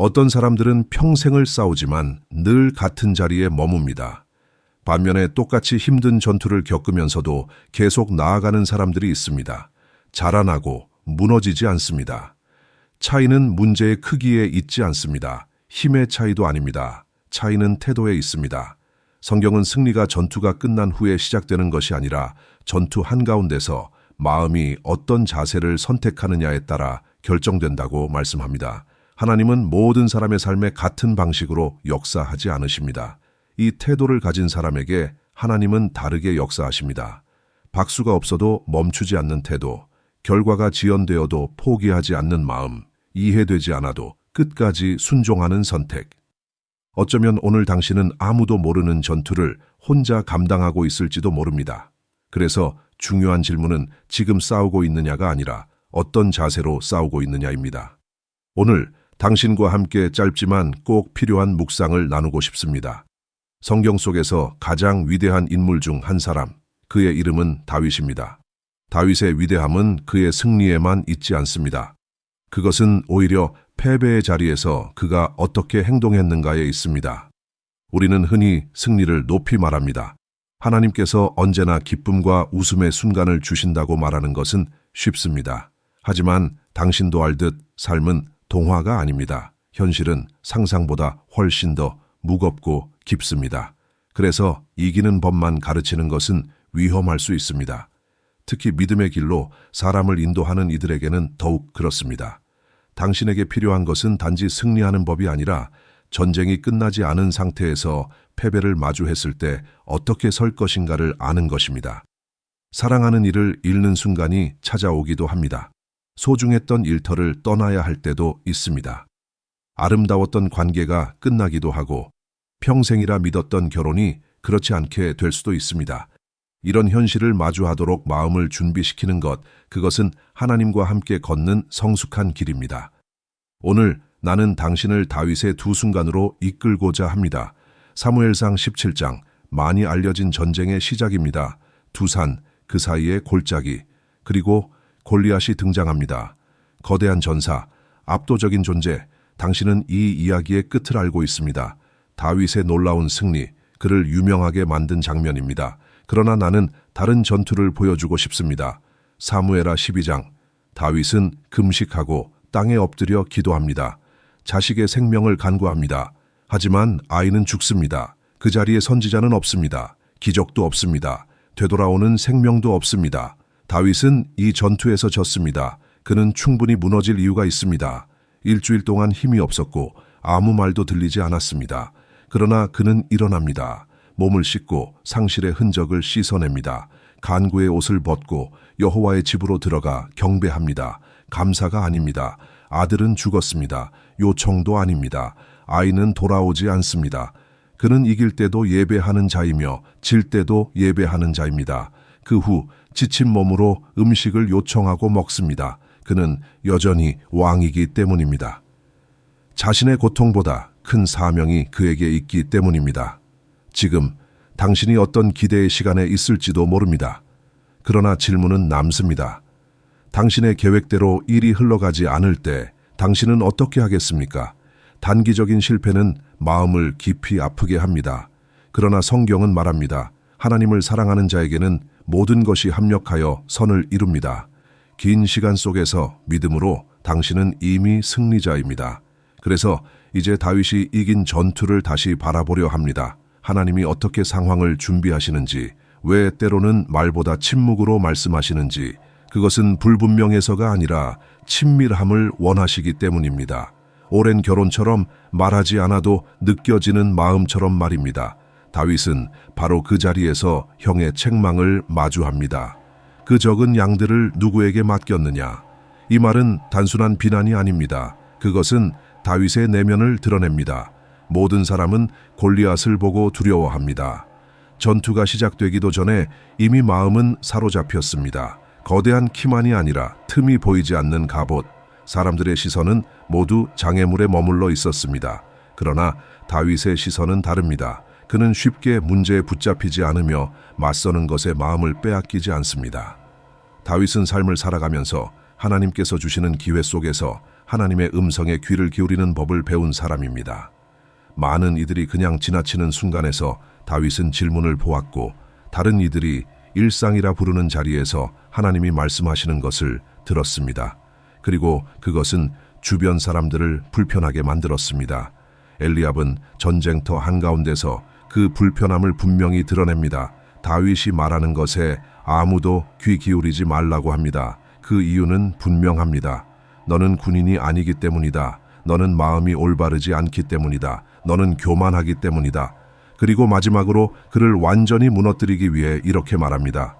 어떤 사람들은 평생을 싸우지만 늘 같은 자리에 머뭅니다. 반면에 똑같이 힘든 전투를 겪으면서도 계속 나아가는 사람들이 있습니다. 자라나고 무너지지 않습니다. 차이는 문제의 크기에 있지 않습니다. 힘의 차이도 아닙니다. 차이는 태도에 있습니다. 성경은 승리가 전투가 끝난 후에 시작되는 것이 아니라 전투 한가운데서 마음이 어떤 자세를 선택하느냐에 따라 결정된다고 말씀합니다. 하나님은 모든 사람의 삶에 같은 방식으로 역사하지 않으십니다. 이 태도를 가진 사람에게 하나님은 다르게 역사하십니다. 박수가 없어도 멈추지 않는 태도, 결과가 지연되어도 포기하지 않는 마음, 이해되지 않아도 끝까지 순종하는 선택. 어쩌면 오늘 당신은 아무도 모르는 전투를 혼자 감당하고 있을지도 모릅니다. 그래서 중요한 질문은 지금 싸우고 있느냐가 아니라 어떤 자세로 싸우고 있느냐입니다. 오늘 당신과 함께 짧지만 꼭 필요한 묵상을 나누고 싶습니다. 성경 속에서 가장 위대한 인물 중 한 사람, 그의 이름은 다윗입니다. 다윗의 위대함은 그의 승리에만 있지 않습니다. 그것은 오히려 패배의 자리에서 그가 어떻게 행동했는가에 있습니다. 우리는 흔히 승리를 높이 말합니다. 하나님께서 언제나 기쁨과 웃음의 순간을 주신다고 말하는 것은 쉽습니다. 하지만 당신도 알듯 삶은 동화가 아닙니다. 현실은 상상보다 훨씬 더 무겁고 깊습니다. 그래서 이기는 법만 가르치는 것은 위험할 수 있습니다. 특히 믿음의 길로 사람을 인도하는 이들에게는 더욱 그렇습니다. 당신에게 필요한 것은 단지 승리하는 법이 아니라 전쟁이 끝나지 않은 상태에서 패배를 마주했을 때 어떻게 설 것인가를 아는 것입니다. 사랑하는 이를 잃는 순간이 찾아오기도 합니다. 소중했던 일터를 떠나야 할 때도 있습니다. 아름다웠던 관계가 끝나기도 하고 평생이라 믿었던 결혼이 그렇지 않게 될 수도 있습니다. 이런 현실을 마주하도록 마음을 준비시키는 것, 그것은 하나님과 함께 걷는 성숙한 길입니다. 오늘 나는 당신을 다윗의 두 순간으로 이끌고자 합니다. 사무엘상 17장, 많이 알려진 전쟁의 시작입니다. 두산, 그 사이에 골짜기, 그리고 골리앗이 등장합니다. 거대한 전사, 압도적인 존재, 당신은 이 이야기의 끝을 알고 있습니다. 다윗의 놀라운 승리, 그를 유명하게 만든 장면입니다. 그러나 나는 다른 전투를 보여주고 싶습니다. 사무에라 12장. 다윗은 금식하고 땅에 엎드려 기도합니다. 자식의 생명을 간구합니다. 하지만 아이는 죽습니다. 그 자리에 선지자는 없습니다. 기적도 없습니다. 되돌아오는 생명도 없습니다. 다윗은 이 전투에서 졌습니다. 그는 충분히 무너질 이유가 있습니다. 일주일 동안 힘이 없었고 아무 말도 들리지 않았습니다. 그러나 그는 일어납니다. 몸을 씻고 상실의 흔적을 씻어냅니다. 간구의 옷을 벗고 여호와의 집으로 들어가 경배합니다. 감사가 아닙니다. 아들은 죽었습니다. 요청도 아닙니다. 아이는 돌아오지 않습니다. 그는 이길 때도 예배하는 자이며 질 때도 예배하는 자입니다. 그 후 지친 몸으로 음식을 요청하고 먹습니다. 그는 여전히 왕이기 때문입니다. 자신의 고통보다 큰 사명이 그에게 있기 때문입니다. 지금 당신이 어떤 기대의 시간에 있을지도 모릅니다. 그러나 질문은 남습니다. 당신의 계획대로 일이 흘러가지 않을 때 당신은 어떻게 하겠습니까? 단기적인 실패는 마음을 깊이 아프게 합니다. 그러나 성경은 말합니다. 하나님을 사랑하는 자에게는 모든 것이 합력하여 선을 이룹니다. 긴 시간 속에서 믿음으로 당신은 이미 승리자입니다. 그래서 이제 다윗이 이긴 전투를 다시 바라보려 합니다. 하나님이 어떻게 상황을 준비하시는지, 왜 때로는 말보다 침묵으로 말씀하시는지, 그것은 불분명해서가 아니라 친밀함을 원하시기 때문입니다. 오랜 결혼처럼 말하지 않아도 느껴지는 마음처럼 말입니다. 다윗은 바로 그 자리에서 형의 책망을 마주합니다. 그 적은 양들을 누구에게 맡겼느냐? 이 말은 단순한 비난이 아닙니다. 그것은 다윗의 내면을 드러냅니다. 모든 사람은 골리앗을 보고 두려워합니다. 전투가 시작되기도 전에 이미 마음은 사로잡혔습니다. 거대한 키만이 아니라 틈이 보이지 않는 갑옷. 사람들의 시선은 모두 장애물에 머물러 있었습니다. 그러나 다윗의 시선은 다릅니다. 그는 쉽게 문제에 붙잡히지 않으며 맞서는 것에 마음을 빼앗기지 않습니다. 다윗은 삶을 살아가면서 하나님께서 주시는 기회 속에서 하나님의 음성에 귀를 기울이는 법을 배운 사람입니다. 많은 이들이 그냥 지나치는 순간에서 다윗은 질문을 보았고 다른 이들이 일상이라 부르는 자리에서 하나님이 말씀하시는 것을 들었습니다. 그리고 그것은 주변 사람들을 불편하게 만들었습니다. 엘리압은 전쟁터 한가운데서 그 불편함을 분명히 드러냅니다. 다윗이 말하는 것에 아무도 귀 기울이지 말라고 합니다. 그 이유는 분명합니다. 너는 군인이 아니기 때문이다. 너는 마음이 올바르지 않기 때문이다. 너는 교만하기 때문이다. 그리고 마지막으로 그를 완전히 무너뜨리기 위해 이렇게 말합니다.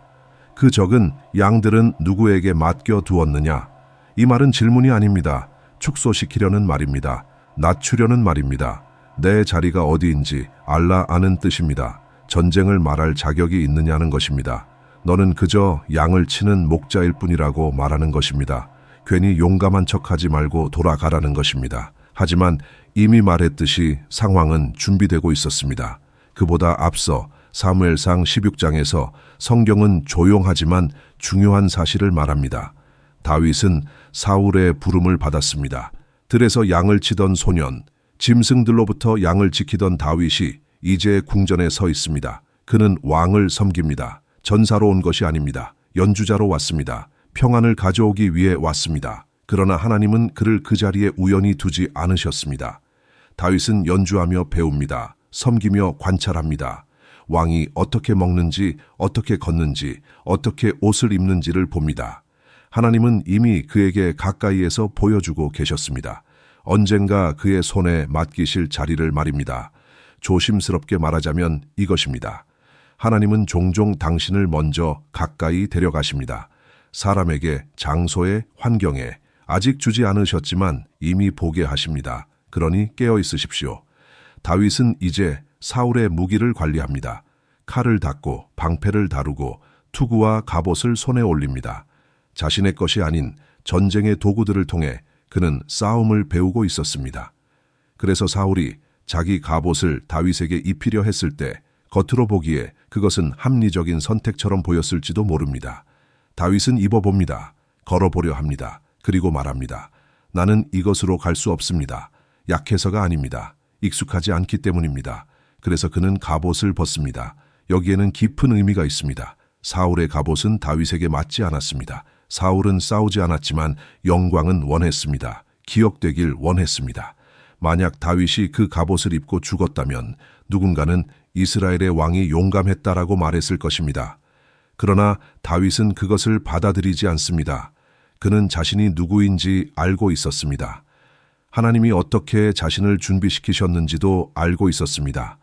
그 적은 양들은 누구에게 맡겨 두었느냐? 이 말은 질문이 아닙니다. 축소시키려는 말입니다. 낮추려는 말입니다. 내 자리가 어디인지 알라 아는 뜻입니다. 전쟁을 말할 자격이 있느냐는 것입니다. 너는 그저 양을 치는 목자일 뿐이라고 말하는 것입니다. 괜히 용감한 척하지 말고 돌아가라는 것입니다. 하지만 이미 말했듯이 상황은 준비되고 있었습니다. 그보다 앞서 사무엘상 16장에서 성경은 조용하지만 중요한 사실을 말합니다. 다윗은 사울의 부름을 받았습니다. 들에서 양을 치던 소년, 짐승들로부터 양을 지키던 다윗이 이제 궁전에 서 있습니다. 그는 왕을 섬깁니다. 전사로 온 것이 아닙니다. 연주자로 왔습니다. 평안을 가져오기 위해 왔습니다. 그러나 하나님은 그를 그 자리에 우연히 두지 않으셨습니다. 다윗은 연주하며 배웁니다. 섬기며 관찰합니다. 왕이 어떻게 먹는지, 어떻게 걷는지, 어떻게 옷을 입는지를 봅니다. 하나님은 이미 그에게 가까이에서 보여주고 계셨습니다. 언젠가 그의 손에 맡기실 자리를 말입니다. 조심스럽게 말하자면 이것입니다. 하나님은 종종 당신을 먼저 가까이 데려가십니다. 사람에게, 장소에, 환경에 아직 주지 않으셨지만 이미 보게 하십니다. 그러니 깨어 있으십시오. 다윗은 이제 사울의 무기를 관리합니다. 칼을 닦고 방패를 다루고 투구와 갑옷을 손에 올립니다. 자신의 것이 아닌 전쟁의 도구들을 통해 그는 싸움을 배우고 있었습니다. 그래서 사울이 자기 갑옷을 다윗에게 입히려 했을 때 겉으로 보기에 그것은 합리적인 선택처럼 보였을지도 모릅니다. 다윗은 입어봅니다. 걸어보려 합니다. 그리고 말합니다. 나는 이것으로 갈 수 없습니다. 약해서가 아닙니다. 익숙하지 않기 때문입니다. 그래서 그는 갑옷을 벗습니다. 여기에는 깊은 의미가 있습니다. 사울의 갑옷은 다윗에게 맞지 않았습니다. 사울은 싸우지 않았지만 영광은 원했습니다. 기억되길 원했습니다. 만약 다윗이 그 갑옷을 입고 죽었다면 누군가는 이스라엘의 왕이 용감했다라고 말했을 것입니다. 그러나 다윗은 그것을 받아들이지 않습니다. 그는 자신이 누구인지 알고 있었습니다. 하나님이 어떻게 자신을 준비시키셨는지도 알고 있었습니다.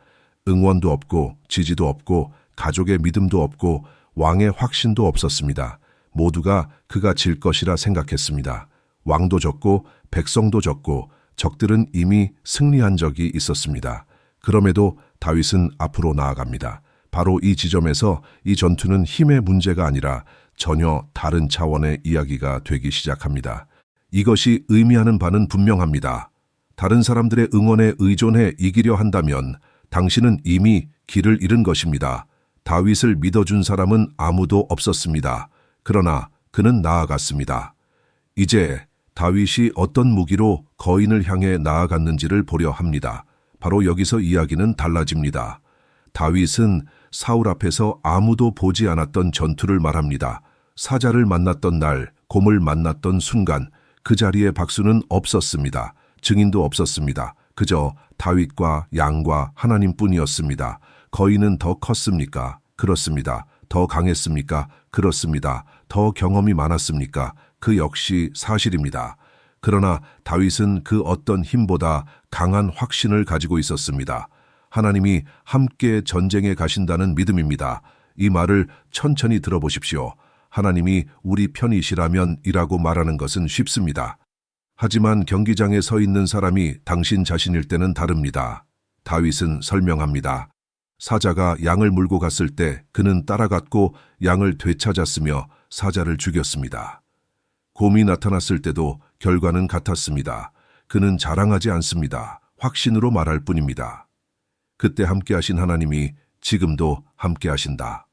응원도 없고 지지도 없고 가족의 믿음도 없고 왕의 확신도 없었습니다. 모두가 그가 질 것이라 생각했습니다. 왕도 적고 백성도 적고 적들은 이미 승리한 적이 있었습니다. 그럼에도 다윗은 앞으로 나아갑니다. 바로 이 지점에서 이 전투는 힘의 문제가 아니라 전혀 다른 차원의 이야기가 되기 시작합니다. 이것이 의미하는 바는 분명합니다. 다른 사람들의 응원에 의존해 이기려 한다면 당신은 이미 길을 잃은 것입니다. 다윗을 믿어준 사람은 아무도 없었습니다. 그러나 그는 나아갔습니다. 이제 다윗이 어떤 무기로 거인을 향해 나아갔는지를 보려 합니다. 바로 여기서 이야기는 달라집니다. 다윗은 사울 앞에서 아무도 보지 않았던 전투를 말합니다. 사자를 만났던 날, 곰을 만났던 순간 그 자리에 박수는 없었습니다. 증인도 없었습니다. 그저 다윗과 양과 하나님뿐이었습니다. 거인은 더 컸습니까? 그렇습니다. 더 강했습니까? 그렇습니다. 더 경험이 많았습니까? 그 역시 사실입니다. 그러나 다윗은 그 어떤 힘보다 강한 확신을 가지고 있었습니다. 하나님이 함께 전쟁에 가신다는 믿음입니다. 이 말을 천천히 들어보십시오. 하나님이 우리 편이시라면 이라고 말하는 것은 쉽습니다. 하지만 경기장에 서 있는 사람이 당신 자신일 때는 다릅니다. 다윗은 설명합니다. 사자가 양을 물고 갔을 때 그는 따라갔고 양을 되찾았으며 사자를 죽였습니다. 곰이 나타났을 때도 결과는 같았습니다. 그는 자랑하지 않습니다. 확신으로 말할 뿐입니다. 그때 함께하신 하나님이 지금도 함께하신다.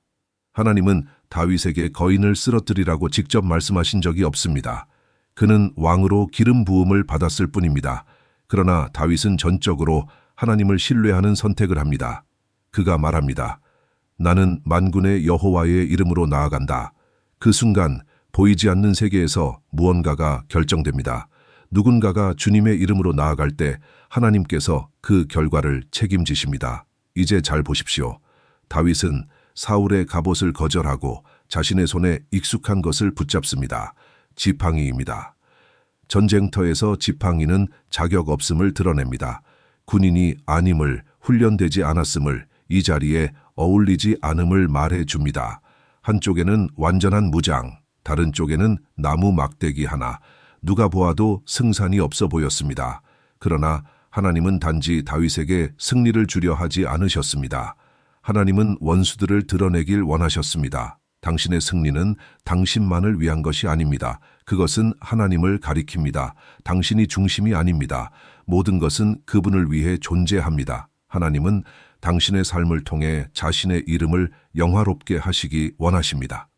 하나님은 다윗에게 거인을 쓰러뜨리라고 직접 말씀하신 적이 없습니다. 그는 왕으로 기름 부음을 받았을 뿐입니다. 그러나 다윗은 전적으로 하나님을 신뢰하는 선택을 합니다. 그가 말합니다. 나는 만군의 여호와의 이름으로 나아간다. 그 순간 보이지 않는 세계에서 무언가가 결정됩니다. 누군가가 주님의 이름으로 나아갈 때 하나님께서 그 결과를 책임지십니다. 이제 잘 보십시오. 다윗은 사울의 갑옷을 거절하고 자신의 손에 익숙한 것을 붙잡습니다. 지팡이입니다. 전쟁터에서 지팡이는 자격 없음을 드러냅니다. 군인이 아님을 훈련되지 않았음을 이 자리에 어울리지 않음을 말해 줍니다. 한쪽에는 완전한 무장, 다른 쪽에는 나무 막대기 하나, 누가 보아도 승산이 없어 보였습니다. 그러나 하나님은 단지 다윗에게 승리를 주려 하지 않으셨습니다. 하나님은 원수들을 드러내길 원하셨습니다. 당신의 승리는 당신만을 위한 것이 아닙니다. 그것은 하나님을 가리킵니다. 당신이 중심이 아닙니다. 모든 것은 그분을 위해 존재합니다. 하나님은 당신의 삶을 통해 자신의 이름을 영화롭게 하시기 원하십니다.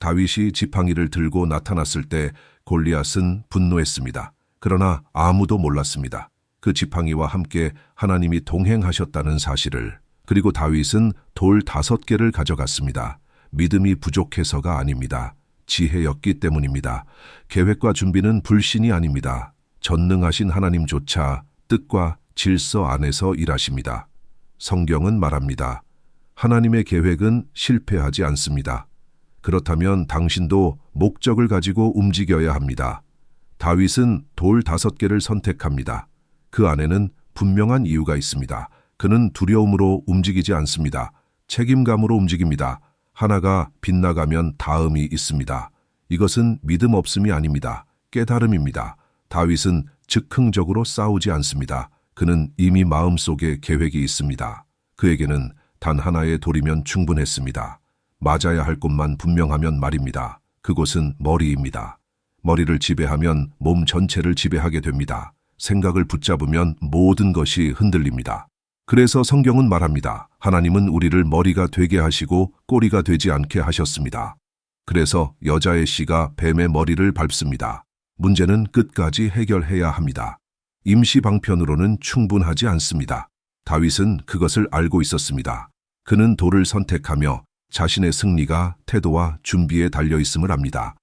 다윗이 지팡이를 들고 나타났을 때 골리앗은 분노했습니다. 그러나 아무도 몰랐습니다. 그 지팡이와 함께 하나님이 동행하셨다는 사실을 그리고 다윗은 돌 다섯 개를 가져갔습니다. 믿음이 부족해서가 아닙니다. 지혜였기 때문입니다. 계획과 준비는 불신이 아닙니다. 전능하신 하나님조차 뜻과 질서 안에서 일하십니다. 성경은 말합니다. 하나님의 계획은 실패하지 않습니다. 그렇다면 당신도 목적을 가지고 움직여야 합니다. 다윗은 돌 다섯 개를 선택합니다. 그 안에는 분명한 이유가 있습니다. 그는 두려움으로 움직이지 않습니다. 책임감으로 움직입니다. 하나가 빗나가면 다음이 있습니다. 이것은 믿음 없음이 아닙니다. 깨달음입니다. 다윗은 즉흥적으로 싸우지 않습니다. 그는 이미 마음속에 계획이 있습니다. 그에게는 단 하나의 돌이면 충분했습니다. 맞아야 할 곳만 분명하면 말입니다. 그곳은 머리입니다. 머리를 지배하면 몸 전체를 지배하게 됩니다. 생각을 붙잡으면 모든 것이 흔들립니다. 그래서 성경은 말합니다. 하나님은 우리를 머리가 되게 하시고 꼬리가 되지 않게 하셨습니다. 그래서 여자의 씨가 뱀의 머리를 밟습니다. 문제는 끝까지 해결해야 합니다. 임시 방편으로는 충분하지 않습니다. 다윗은 그것을 알고 있었습니다. 그는 돌을 선택하며 자신의 승리가 태도와 준비에 달려 있음을 압니다.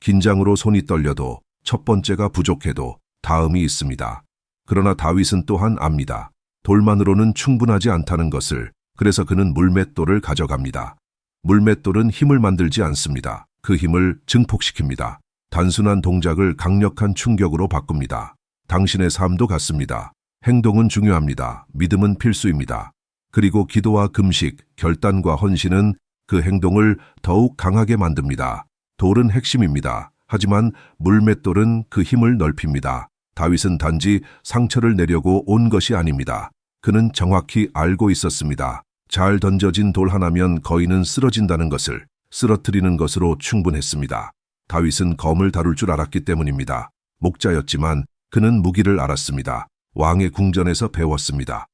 긴장으로 손이 떨려도 첫 번째가 부족해도 다음이 있습니다. 그러나 다윗은 또한 압니다. 돌만으로는 충분하지 않다는 것을 그래서 그는 물맷돌을 가져갑니다. 물맷돌은 힘을 만들지 않습니다. 그 힘을 증폭시킵니다. 단순한 동작을 강력한 충격으로 바꿉니다. 당신의 삶도 같습니다. 행동은 중요합니다. 믿음은 필수입니다. 그리고 기도와 금식, 결단과 헌신은 그 행동을 더욱 강하게 만듭니다. 돌은 핵심입니다. 하지만 물맷돌은 그 힘을 넓힙니다. 다윗은 단지 상처를 내려고 온 것이 아닙니다. 그는 정확히 알고 있었습니다. 잘 던져진 돌 하나면 거인은 쓰러진다는 것을 쓰러뜨리는 것으로 충분했습니다. 다윗은 검을 다룰 줄 알았기 때문입니다. 목자였지만 그는 무기를 알았습니다. 왕의 궁전에서 배웠습니다.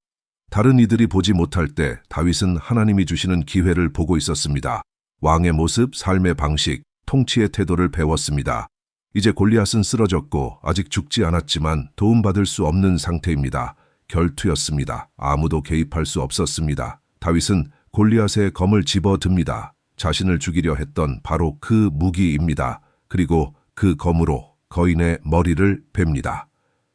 다른 이들이 보지 못할 때 다윗은 하나님이 주시는 기회를 보고 있었습니다. 왕의 모습, 삶의 방식, 통치의 태도를 배웠습니다. 이제 골리앗은 쓰러졌고 아직 죽지 않았지만 도움받을 수 없는 상태입니다. 결투였습니다. 아무도 개입할 수 없었습니다. 다윗은 골리앗의 검을 집어 듭니다. 자신을 죽이려 했던 바로 그 무기입니다. 그리고 그 검으로 거인의 머리를 팹니다.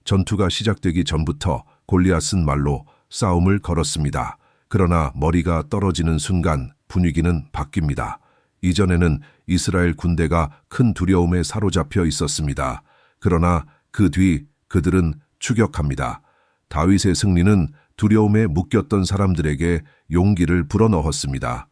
전투가 시작되기 전부터 골리앗은 말로 싸움을 걸었습니다. 그러나 머리가 떨어지는 순간 분위기는 바뀝니다. 이전에는 이스라엘 군대가 큰 두려움에 사로잡혀 있었습니다. 그러나 그 뒤 그들은 추격합니다. 다윗의 승리는 두려움에 묶였던 사람들에게 용기를 불어넣었습니다.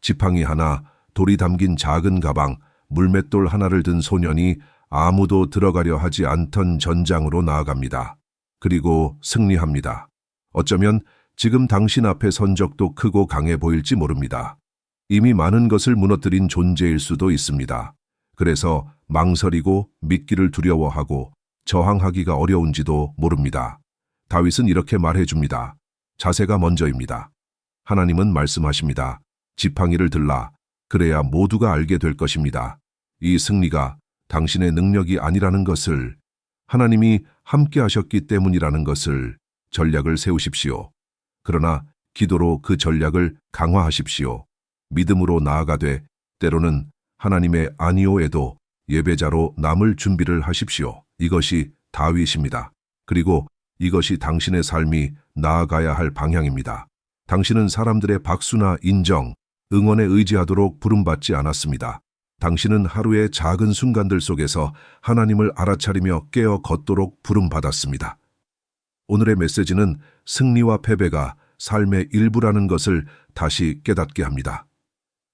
지팡이 하나, 돌이 담긴 작은 가방, 물맷돌 하나를 든 소년이 아무도 들어가려 하지 않던 전장으로 나아갑니다. 그리고 승리합니다. 어쩌면 지금 당신 앞에 선 적도 크고 강해 보일지 모릅니다. 이미 많은 것을 무너뜨린 존재일 수도 있습니다. 그래서 망설이고 믿기를 두려워하고 저항하기가 어려운지도 모릅니다. 다윗은 이렇게 말해줍니다. 자세가 먼저입니다. 하나님은 말씀하십니다. 지팡이를 들라. 그래야 모두가 알게 될 것입니다. 이 승리가 당신의 능력이 아니라는 것을 하나님이 함께 하셨기 때문이라는 것을 전략을 세우십시오. 그러나 기도로 그 전략을 강화하십시오. 믿음으로 나아가되 때로는 하나님의 아니오에도 예배자로 남을 준비를 하십시오. 이것이 다윗입니다. 그리고 이것이 당신의 삶이 나아가야 할 방향입니다. 당신은 사람들의 박수나 인정, 응원에 의지하도록 부름받지 않았습니다. 당신은 하루의 작은 순간들 속에서 하나님을 알아차리며 깨어 걷도록 부름받았습니다. 오늘의 메시지는 승리와 패배가 삶의 일부라는 것을 다시 깨닫게 합니다.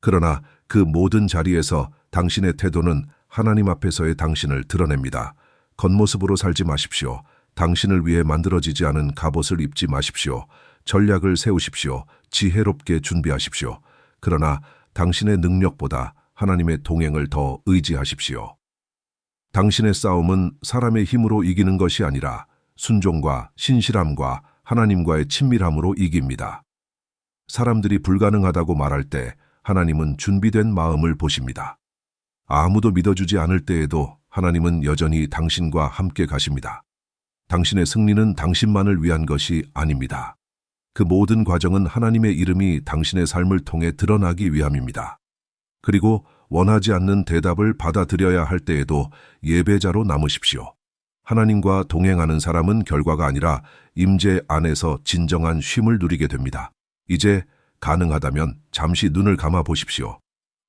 그러나 그 모든 자리에서 당신의 태도는 하나님 앞에서의 당신을 드러냅니다. 겉모습으로 살지 마십시오. 당신을 위해 만들어지지 않은 갑옷을 입지 마십시오. 전략을 세우십시오. 지혜롭게 준비하십시오. 그러나 당신의 능력보다 하나님의 동행을 더 의지하십시오. 당신의 싸움은 사람의 힘으로 이기는 것이 아니라 순종과 신실함과 하나님과의 친밀함으로 이깁니다. 사람들이 불가능하다고 말할 때 하나님은 준비된 마음을 보십니다. 아무도 믿어주지 않을 때에도 하나님은 여전히 당신과 함께 가십니다. 당신의 승리는 당신만을 위한 것이 아닙니다. 그 모든 과정은 하나님의 이름이 당신의 삶을 통해 드러나기 위함입니다. 그리고 원하지 않는 대답을 받아들여야 할 때에도 예배자로 남으십시오. 하나님과 동행하는 사람은 결과가 아니라 임재 안에서 진정한 쉼을 누리게 됩니다. 이제 가능하다면 잠시 눈을 감아 보십시오.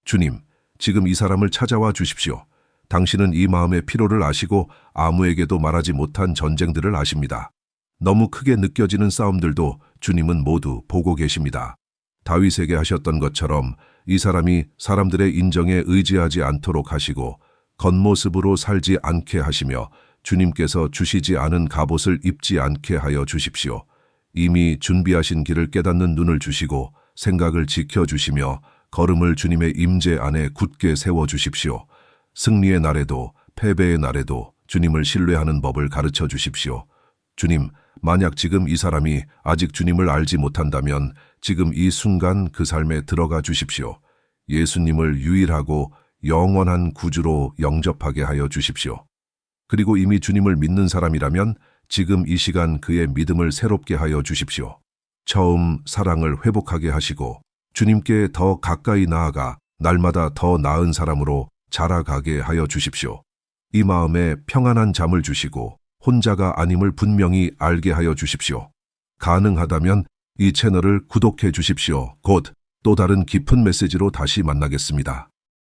주님, 지금 이 사람을 찾아와 주십시오. 당신은 이 마음의 피로를 아시고 아무에게도 말하지 못한 전쟁들을 아십니다. 너무 크게 느껴지는 싸움들도 주님은 모두 보고 계십니다. 다윗에게 하셨던 것처럼 이 사람이 사람들의 인정에 의지하지 않도록 하시고 겉모습으로 살지 않게 하시며 주님께서 주시지 않은 갑옷을 입지 않게 하여 주십시오. 이미 준비하신 길을 깨닫는 눈을 주시고 생각을 지켜주시며 걸음을 주님의 임재 안에 굳게 세워 주십시오. 승리의 날에도 패배의 날에도 주님을 신뢰하는 법을 가르쳐 주십시오. 주님, 만약 지금 이 사람이 아직 주님을 알지 못한다면 지금 이 순간 그 삶에 들어가 주십시오. 예수님을 유일하고 영원한 구주로 영접하게 하여 주십시오. 그리고 이미 주님을 믿는 사람이라면 지금 이 시간 그의 믿음을 새롭게 하여 주십시오. 처음 사랑을 회복하게 하시고 주님께 더 가까이 나아가 날마다 더 나은 사람으로 자라가게 하여 주십시오. 이 마음에 평안한 잠을 주시고 혼자가 아님을 분명히 알게 하여 주십시오. 가능하다면 이 채널을 구독해 주십시오. 곧 또 다른 깊은 메시지로 다시 만나겠습니다.